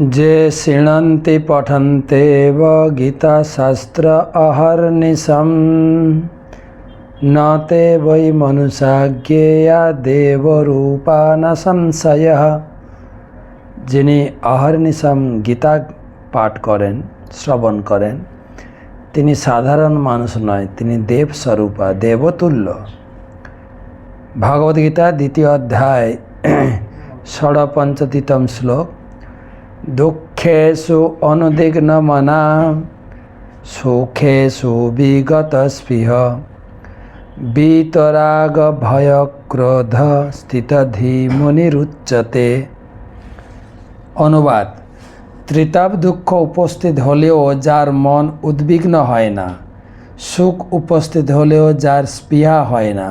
যে শৃণন্তি পঠন্তে গীতাশাস্ত্র অহর্নিশম ন তে বৈ মনুষা জ্ঞেয়া দেবরূপা ন সংশয় যিনি অহর্নিশম গীতা পাঠ করেন, শ্রবণ করেন, তিনি সাধারণ মানুষ নয়, তিনি দেবস্বরূপা, দেবতুল্য। ভগবদ্গীতা দ্বিতীয় অধ্যায় ষড়পঞ্চতিতম শ্লোক। দুঃখেষু অনুদিগ্ন মনা সুখেষু বিগত স্পৃহ বিতরাগ ভয় ক্রোধ স্থিতধি মুনিরুচ্যতে অনুবাদ ত্রিতাপ দুঃখ উপস্থিত হলেও যার মন উদ্বিগ্ন হয় না, সুখ উপস্থিত হলেও যার স্পৃহা হয় না,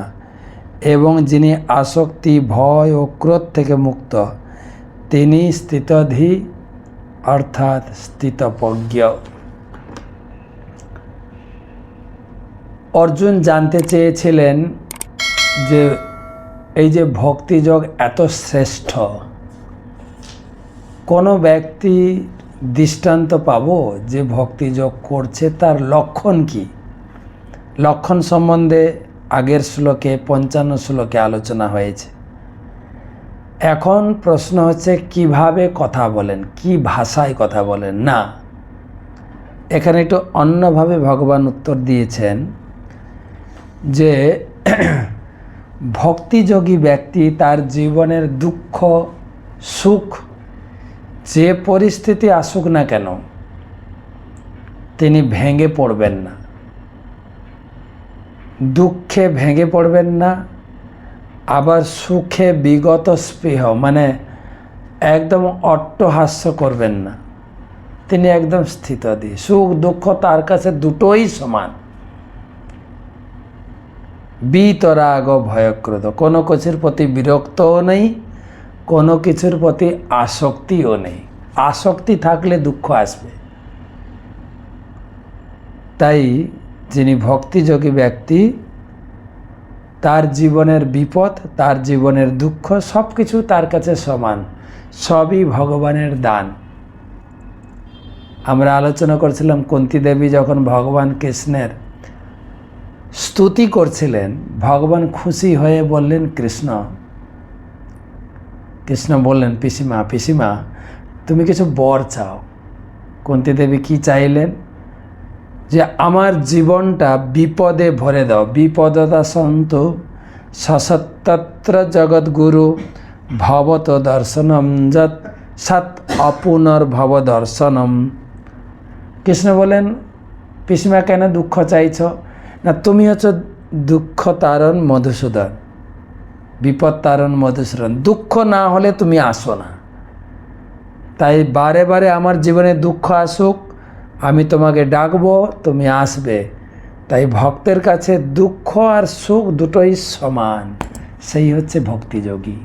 এবং যিনি আসক্তি, ভয় ও ক্রোধ থেকে মুক্ত, তিনি স্থিতধি অর্থাৎ স্থিতপ্রজ্ঞ অর্জুন জানতে চেয়েছিলেন যে এই যে ভক্তিযোগ এত শ্রেষ্ঠ, কোনো ব্যক্তি দৃষ্টান্ত পাব যে ভক্তিযোগ করছে তার লক্ষণ কি? লক্ষণ সম্বন্ধে আগের শ্লোকে, পঞ্চান্ন শ্লোকে আলোচনা হয়েছে। এখন প্রশ্ন হচ্ছে, কীভাবে কথা বলেন? কি ভাষায় কথা বলেন? না। এখানে একটু অন্যভাবে ভগবান উত্তর দিয়েছেন যে, ভক্তিযোগী ব্যক্তি তার জীবনের দুঃখ, সুখ, যে পরিস্থিতি আসুক না কেন, তিনি ভেঙে পড়বেন না। দুঃখে ভেঙে পড়বেন না আবার সুখে বিগত স্পৃহ মানে একদম অট্টহাস্য করবেন না। তিনি একদম স্থিত স্থিতদি। সুখ, দুঃখ তার কাছে দুটোই সমান। বিতরাগ ভয়ক্রোধ। কোনো কিছুর প্রতি বিরক্তও নেই, কোনো কিছুর প্রতি আসক্তিও নেই। আসক্তি থাকলে দুঃখ আসবে। তাই যিনি ভক্তিযোগী ব্যক্তি তার জীবনের বিপদ, তার জীবনের দুঃখ সব কিছু তার কাছে সমান। সবই ভগবানের দান। আমরা আলোচনা করছিলাম কুন্তি দেবী যখন ভগবান কৃষ্ণের স্তুতি করছিলেন, ভগবান খুশি হয়ে বললেন, কৃষ্ণ কৃষ্ণ বললেন, পিসিমা পিসিমা, তুমি কিছু বর চাও। কুন্তি দেবী কি চাইলেন? যে আমার জীবনটা বিপদে ভরে দাও। বিপদতা সন্তু সসত্তত্র জগৎগুরু ভবত দর্শনম যত সৎ অপুনর্ভব দর্শনম। কৃষ্ণ বলেন, পিসিমা, কেন দুঃখ চাইছ? না, তুমি হচ্ছে দুঃখ তারণ মধুসূদন। বিপদ তারণ মধুসূদন। দুঃখ না হলে তুমি আসো না। তাই বারে বারে আমার জীবনে দুঃখ আসুক আমি তোমাকে ডাকব, তুমি আসবে। তাই ভক্তের কাছে দুঃখ আর সুখ দুটোই সমান। সেই হচ্ছে ভক্তিযোগী।